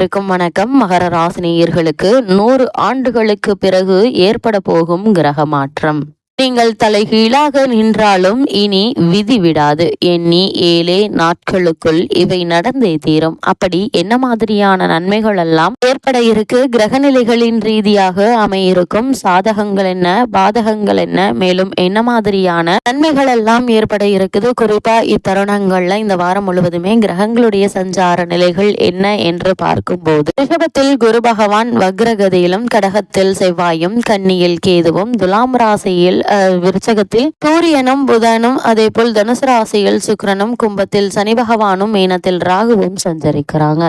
இருக்கும் வணக்கம். மகர ராசினியர்களுக்கு நூறு ஆண்டுகளுக்கு பிறகு ஏற்பட போகும் கிரக மாற்றம். நீங்கள் தலைகீழாக நின்றாலும் இனி விதி விடாது எண்ணி ஏழே நாட்களுக்குள் இவை நடந்தே தீரும். அப்படி என்ன மாதிரியான நன்மைகள் எல்லாம் ஏற்பட இருக்கு? கிரகநிலைகளின் ரீதியாக அமையிருக்கும் சாதகங்கள் என்ன? பாதகங்கள் என்ன? மேலும் என்ன மாதிரியான நன்மைகள் எல்லாம் ஏற்பட இருக்குது? குறிப்பா இத்தருணங்கள்ல இந்த வாரம் முழுவதுமே கிரகங்களுடைய சஞ்சார நிலைகள் என்ன என்று பார்க்கும்போது ரிஷபத்தில் குரு பகவான் வக்ரகதியிலும் கடகத்தில் செவ்வாயும் கன்னியில் கேதுவும் துலாம் ராசியில் விருச்சகத்தில் சூரியனும் புதனும் அதே போல் தனுசு ராசியில் சுக்கிரனும் கும்பத்தில் சனி பகவானும் மீனத்தில் ராகுவும் சஞ்சரிக்கிறாங்க.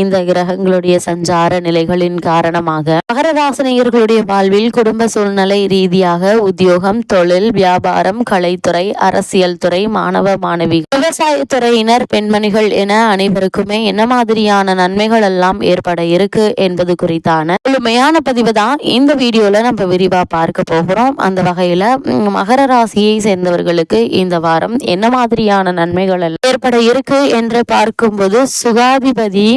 இந்த கிரகங்களுடைய சஞ்சார நிலைகளின் காரணமாக மகர ராசினியர்களுடைய வாழ்வில் குடும்ப சூழ்நிலை ரீதியாக உத்தியோகம் தொழில் வியாபாரம் கலைத்துறை அரசியல் துறை மாணவ மாணவி விவசாயத்துறையினர் பெண்மணிகள் என அனைவருக்குமே என்ன மாதிரியான நன்மைகள் எல்லாம் ஏற்பட இருக்கு என்பது குறித்தான முழுமையான பதிவு தான் இந்த வீடியோல நம்ம விரிவா பார்க்க போகிறோம். அந்த வகையில் வகையில் மகர ராசியை சேர்ந்தவர்களுக்கு இந்த வாரம் என்ன மாதிரியான நன்மைகள் ஏற்பட இருக்கு என்று பார்க்கும்போது சுகாதிபதி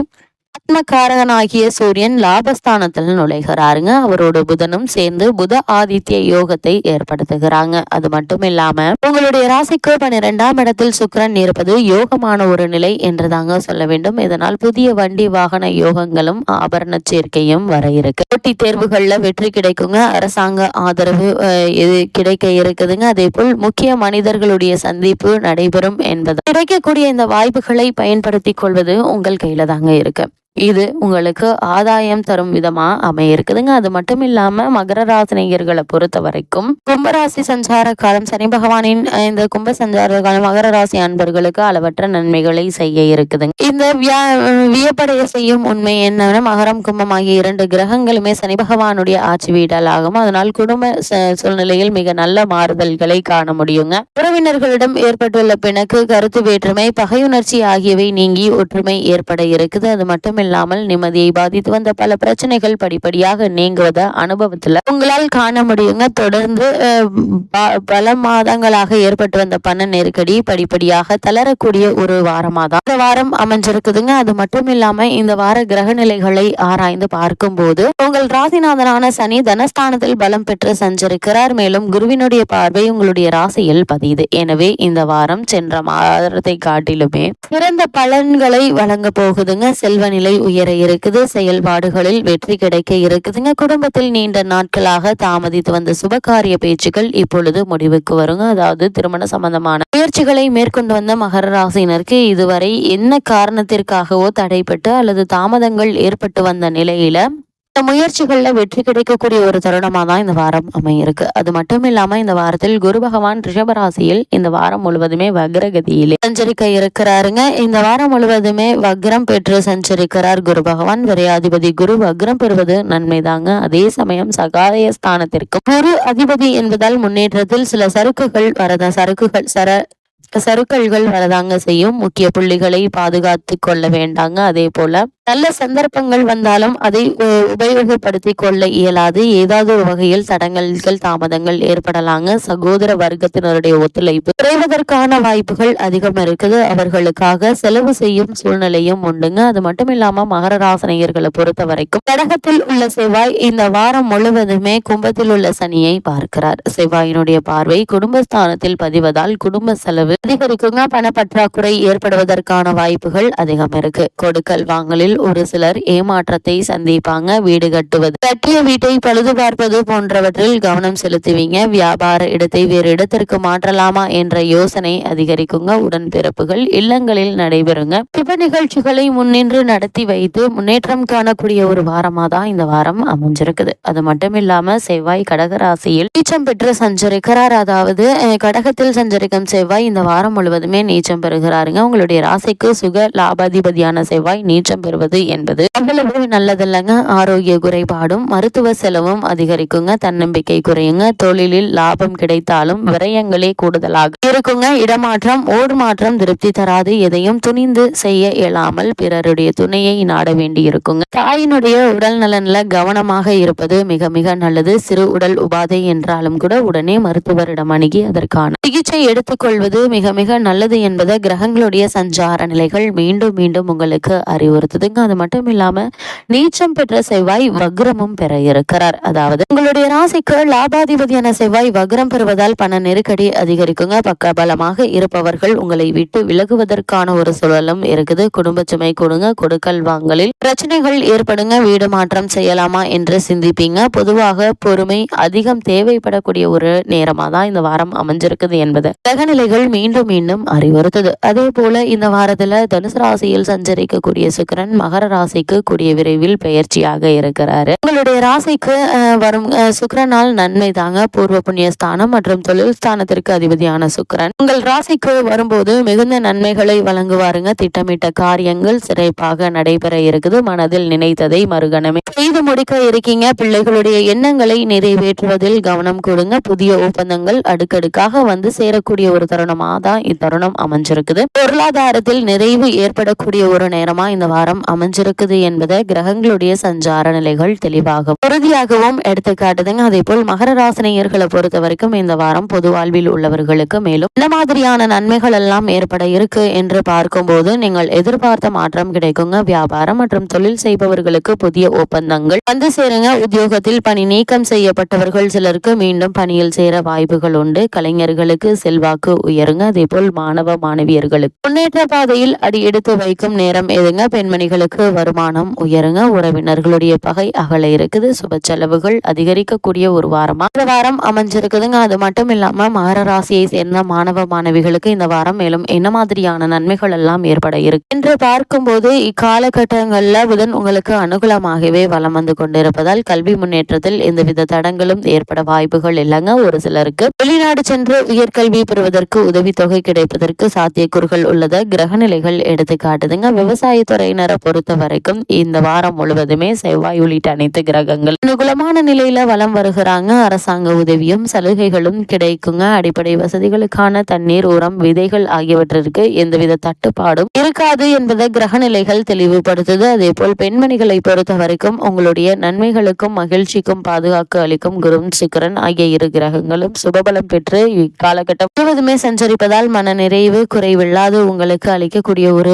ஆத்மகாரகனாகிய சூரியன் லாபஸ்தானத்தில் நுழைகிறாருங்க. அவரோட புதனும் சேர்ந்து புத ஆதித்ய யோகத்தை ஏற்படுத்துகிறாங்க. அது மட்டும் இல்லாம உங்களுடைய ராசிக்கு பன்னிரெண்டாம் இடத்தில் சுக்கரன் இருப்பது யோகமான ஒரு நிலை என்று தாங்க சொல்ல வேண்டும். இதனால் புதிய வண்டி வாகன யோகங்களும் ஆபரண சேர்க்கையும் வர இருக்கு. போட்டி தேர்வுகள்ல வெற்றி கிடைக்குங்க. அரசாங்க ஆதரவு அஹ், இது கிடைக்க இருக்குதுங்க. அதே போல் முக்கிய மனிதர்களுடைய சந்திப்பு நடைபெறும் என்பது. கிடைக்கக்கூடிய இந்த வாய்ப்புகளை பயன்படுத்திக் கொள்வது உங்கள் கையில தாங்க இருக்கு. இது உங்களுக்கு ஆதாயம் தரும் விதமா அமைய இருக்குதுங்க அது மட்டும் இல்லாம மகர ராசினியர்களை பொறுத்த வரைக்கும் கும்பராசி சஞ்சார காலம் சனி பகவானின் இந்த கும்ப சஞ்சார காலம் மகர ராசி அன்பர்களுக்கு அளவற்ற நன்மைகளை செய்ய இருக்குதுங்க. இந்த வியா- வியப்படைய செய்யும் உண்மை என்னன்னா மகரம் கும்பம் ஆகிய இரண்டு கிரகங்களுமே சனி பகவானுடைய ஆட்சி வீடலாகும் அதனால் குடும்ப ச- சூழ்நிலையில் மிக நல்ல மாறுதல்களை காண முடியுங்க. உறவினர்களிடம் ஏற்பட்டுள்ள பிணக்கு கருத்து வேற்றுமை பகையுணர்ச்சி ஆகியவை நீங்கி ஒற்றுமை ஏற்பட இருக்குது. அது மட்டும் இல்லாமல் நிம்மதியை பாதித்து வந்த பல பிரச்சனைகள் படிப்படியாக நீங்குவத அனுபவத்துல உங்களால் காண முடியுங்க. தொடர்ந்து பல மாதங்களாக ஏற்பட்டு வந்த பண நெருக்கடி படிப்படியாக தளரக்கூடிய ஒரு வாரமா தான் இந்த வாரம் அமைஞ்சிருக்குதுங்க. அது மட்டும் இல்லாம இந்த வார கிரக நிலைகளை ஆராய்ந்து பார்க்கும் போது உங்கள் ராசிநாதனான சனி தனஸ்தானத்தில் பலம் பெற்று சஞ்சரிக்கிறார். மேலும் குருவினுடைய பார்வை உங்களுடைய ராசியில் பதியுது. எனவே இந்த வாரம் சென்ற மாதத்தை காட்டிலுமே சிறந்த பலன்களை வழங்க போகுதுங்க. செல்வ நிலை உயர இருக்குது செயல்பாடுகளில் வெற்றி கிடைக்க இருக்குதுங்க. குடும்பத்தில் நீண்ட நாட்களாக தாமதித்து வந்த சுபகாரிய பேச்சுக்கள் இப்பொழுது முடிவுக்கு வருங்க. அதாவது திருமண சம்பந்தமான முயற்சிகளை மேற்கொண்டு வந்த மகர ராசினருக்கு இதுவரை என்ன காரணத்திற்காகவோ தடைப்பட்டு அல்லது தாமதங்கள் ஏற்பட்டு வந்த நிலையில இந்த முயற்சிகளில் வெற்றி கிடைக்கக்கூடிய ஒரு தருணமாக தான் இந்த வாரம் அமையிருக்கு. அது மட்டும் இல்லாம இந்த வாரத்தில் குரு பகவான் ரிஷபராசியில் இந்த வாரம் முழுவதுமே வக்ரகதியிலே சஞ்சரிக்க இருக்கிறாருங்க. இந்த வாரம் முழுவதுமே வக்ரம் பெற்று சஞ்சரிக்கிறார் குரு பகவான். விரையாதிபதி குரு வக்ரம் பெறுவது நன்மை தாங்க அதே சமயம் சகாய ஸ்தானத்திற்கு குரு அதிபதி என்பதால் முன்னேற்றத்தில் சில சறுக்குகள் வரத சரக்குகள் சர சருக்கள்கள் வரதாங்க செய்யும். முக்கிய புள்ளிகளை பாதுகாத்து கொள்ள வேண்டாங்க. அதே போல நல்ல சந்தர்ப்பங்கள் வந்தாலும் அதை உ- உபயோகப்படுத்தி கொள்ள இயலாது. ஏதாவது ஒரு வகையில் தடங்கல்கள் தாமதங்கள் ஏற்படலாங்க. சகோதர வர்க்கத்தினருடைய ஒத்துழைப்பு குறைவதற்கான வாய்ப்புகள் அதிகம் இருக்குது. அவர்களுக்காக செலவு செய்யும் சூழ்நிலையும் உண்டுங்க. அது மட்டும் இல்லாம மகர ராசனையர்களை பொறுத்த வரைக்கும் கடகத்தில் உள்ள செவ்வாய் இந்த வாரம் முழுவதுமே கும்பத்தில் உள்ள சனியை பார்க்கிறார். செவ்வாயினுடைய பார்வை குடும்பஸ்தானத்தில் பதிவதால் குடும்ப செலவு அதிகரிக்குங்க. பணப்பற்றாக்குறை ஏற்படுவதற்கான வாய்ப்புகள் அதிகம் இருக்கு. கொடுக்கல் வாங்கலில் ஒரு சிலர் ஏமாற்றத்தை சந்திப்பாங்க வீடு கட்டுவது. கட்டிய வீட்டை பழுது பார்ப்பது போன்றவற்றில் கவனம் செலுத்துவீங்க. வியாபார இடத்தை வேறு இடத்திற்கு மாற்றலாமா என்ற யோசனை அதிகரிக்குங்க. உடன்பிறப்புகள் இல்லங்களில் நடைபெறுங்க. சுப நிகழ்ச்சிகளை முன்னின்று நடத்தி வைத்து முன்னேற்றம் காணக்கூடிய ஒரு வாரமா தான் இந்த வாரம் அமைஞ்சிருக்குது. அது மட்டும் இல்லாம செவ்வாய் கடகராசியில் நீச்சம் பெற்று சஞ்சரிக்கிறார். அதாவது கடகத்தில் சஞ்சரிக்கும் செவ்வாய் இந்த வாரம் முழுவதுமே நீச்சம் பெறுகிறாருங்க. உங்களுடைய ராசிக்கு சுக லாபாதிபதியான செவ்வாய் நீச்சம் பெறுவது என்பது. அவ்வளவு நல்லதில்லைங்க ஆரோக்கிய குறைபாடும் மருத்துவ செலவும் அதிகரிக்குங்க தன்னம்பிக்கை குறையுங்க தொழிலில் லாபம் கிடைத்தாலும் விரயங்களே கூடுதலாக இருக்குங்க. இடமாற்றம் ஓடு மாற்றம் திருப்தி தராது எதையும் துணிந்து செய்ய இயலாமல் பிறருடைய துணையை நாட வேண்டி இருக்குங்க தாயினுடைய உடல் நலன்ல கவனமாக இருப்பது மிக மிக நல்லது. சிறு உடல் உபாதை என்றாலும் கூட உடனே மருத்துவரிடம் அணுகி அதற்கான சிகிச்சை எடுத்துக்கொள்வது மிக மிக நல்லது என்பதை கிரகங்களுடைய சஞ்சார நிலைகள் மீண்டும் மீண்டும் உங்களுக்கு அறிவுறுத்துதுங்க. காட்டுதுங்க அது மட்டும் இல்லாம நீச்சம் பெற்ற செவ்வாய் வக்ரமும் பெற இருக்கிறார். அதாவது உங்களுடைய ராசிக்கு லாபாதிபதியான செவ்வாய் வக்ரம் பெறுவதால் பண நெருக்கடி அதிகரிக்குங்க. பக்க பலமாக இருப்பவர்கள் உங்களை விட்டு விலகுவதற்கான ஒரு சூழலும் இருக்குது. குடும்ப சுமை கொடுங்க. கொடுக்கல் வாங்கலில் பிரச்சனைகள் ஏற்படுங்க. வீடு மாற்றம் செய்யலாமா என்று சிந்திப்பீங்க. பொதுவாக பொறுமை அதிகம் தேவைப்படக்கூடிய ஒரு நேரமா தான் இந்த வாரம் அமைஞ்சிருக்குது என்பது கிரகநிலைகள் மீண்டும் மீண்டும் அறிவுறுத்துது. அதே போல இந்த வாரத்துல தனுசு ராசியில் சஞ்சரிக்கக்கூடிய சுக்கரன் மகர ராசிக்கு கூடிய விரைவில் பெயர்ச்சியாக இருக்கிறாரு. உங்களுடைய ராசிக்கு வரும் சுக்கரனால் நன்மை தாங்க. பூர்வ புண்ணிய ஸ்தானம் மற்றும் தொழில் ஸ்தானத்திற்கு அதிபதியான சுக்கரன். உங்கள் ராசிக்கு வரும்போது மிகுந்த நன்மைகளை வழங்குவாருங்க. திட்டமிட்ட காரியங்கள் சிறப்பாக நடைபெற இருக்குது. மனதில் நினைத்ததை மறுகணமே. செய்து முடிக்க இருக்கீங்க. பிள்ளைகளுடைய எண்ணங்களை நிறைவேற்றுவதில் கவனம் கொடுங்க. புதிய ஒப்பந்தங்கள் அடுக்கடுக்காக வந்து சேரக்கூடிய ஒரு தருணமாக தான் இத்தருணம் அமைஞ்சிருக்குது. பொருளாதாரத்தில் நிறைவு ஏற்படக்கூடிய ஒரு நேரமா இந்த வாரம் அமைஞ்சிருக்குது என்பதை கிரகங்களுடைய சஞ்சார நிலைகள் தெளிவாகவும் உறுதியாகவும் எடுத்து காட்டுதுங்க அதே போல் மகர ராசினியர்களை பொறுத்த வரைக்கும் இந்த வாரம் பொது வாழ்வில் உள்ளவர்களுக்கு மேலும் இந்த மாதிரியான நன்மைகள் எல்லாம் ஏற்பட இருக்கு என்று பார்க்கும்போது நீங்கள் எதிர்பார்த்த மாற்றம் கிடைக்குங்க. வியாபாரம் மற்றும் தொழில் செய்பவர்களுக்கு புதிய ஒப்பந்தங்கள் வந்து சேருங்க. உத்தியோகத்தில் பணி நீக்கம் செய்யப்பட்டவர்கள் சிலருக்கு மீண்டும் பணியில் சேர வாய்ப்புகள் உண்டு. கலைஞர்களுக்கு செல்வாக்கு உயருங்க. அதே போல் மாணவ மாணவியர்களுக்கு முன்னேற்ற பாதையில் அடி எடுத்து வைக்கும் நேரம் எதுங்க? பெண்மணிகள் பெண்மணிகளுக்கு வருமானம் உயருங்க. உறவினர்களுடைய பகை அகல இருக்குது. சுப செலவுகள் அதிகரிக்கக்கூடிய ஒரு வாரமா? இந்த வாரம் அமைஞ்சிருக்குதுங்க. அது மட்டும் இல்லாம மகர ராசியை சேர்ந்த மாணவ மாணவிகளுக்கு இந்த வாரம் மேலும் என்ன மாதிரியான நன்மைகள் எல்லாம் ஏற்பட இருக்கு? என்று பார்க்கும்போது இக்காலகட்டங்கள்ல புதன் உங்களுக்கு அனுகூலமாகவே வளம் வந்து கொண்டிருப்பதால் கல்வி முன்னேற்றத்தில் எந்தவித தடங்களும் ஏற்பட வாய்ப்புகள் இல்லைங்க. ஒரு சிலருக்கு வெளிநாடு சென்று உயர்கல்வி பெறுவதற்கு உதவித்தொகை கிடைப்பதற்கு சாத்தியக்கூறுகள் உள்ளத. கிரகநிலைகள் எடுத்து காட்டுதுங்க விவசாயத்துறையினரை பொறுத்த வரைக்கும் இந்த வாரம் முழுவதுமே செவ்வாய் உள்ளிட்ட அனைத்து கிரகங்கள் அனுகூலமான நிலையில வளம் வருகிறாங்க. அரசாங்க உதவியும் சலுகைகளும் கிடைக்குங்க. அடிப்படை வசதிகளுக்கான தண்ணீர் உரம் விதைகள் ஆகியவற்றிற்கு எந்தவித தட்டுப்பாடும் இருக்காது என்பதை கிரகநிலைகள் தெளிவுபடுத்துது. அதே போல் பெண்மணிகளை பொறுத்த வரைக்கும் உங்களுடைய நன்மைகளுக்கும் மகிழ்ச்சிக்கும் பாதுகாக்க அளிக்கும் குரு சுக்கரன் ஆகிய இரு கிரகங்களும் சுபபலம் பெற்று இக்காலகட்டம் முழுவதுமே சஞ்சரிப்பதால் மன நிறைவு குறைவில்லாது உங்களுக்கு அளிக்கக்கூடிய ஒரு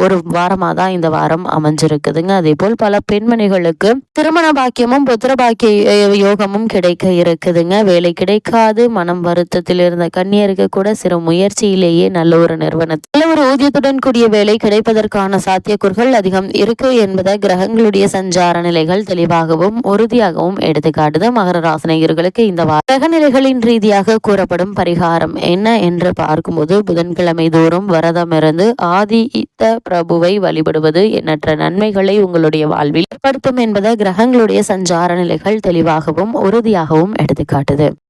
ஒரு வாரமாதான் இந்த வாரம் அமைஞ்சிருக்குதுங்க. அதே போல் பல பெண்மணிகளுக்கு திருமண பாக்கியமும் புத்திர பாக்கிய யோகமும் கிடைக்க இருக்குதுங்க. வேலை கிடைக்காது மனம் வருத்தத்தில் இருந்த கண்ணியருக்கு கூட சிறு முயற்சியிலேயே நல்ல ஒரு நிறுவனத்தில் நல்ல ஒரு ஊதியத்துடன் கூடிய வேலை கிடைப்பதற்கான சாத்தியக்கூறுகள் அதிகம் இருக்கு என்பதை கிரகங்களுடைய சஞ்சார நிலைகள் தெளிவாகவும் உறுதியாகவும் எடுத்துக்காட்டுது. மகர ராசினியர்களுக்கு இந்த கிரகநிலைகளின் ரீதியாக கூறப்படும் பரிகாரம் என்ன என்று பார்க்கும்போது புதன்கிழமை தோறும் விரதமிருந்து ஆதித்த பிரபுவை வழிபடுவது எண்ணற்ற நன்மைகளை உங்களுடைய வாழ்வில் ஏற்படுத்தும் என்பதை கிரகங்களுடைய சஞ்சார நிலைகள் தெளிவாகவும் உறுதியாகவும் எடுத்துக்காட்டுது.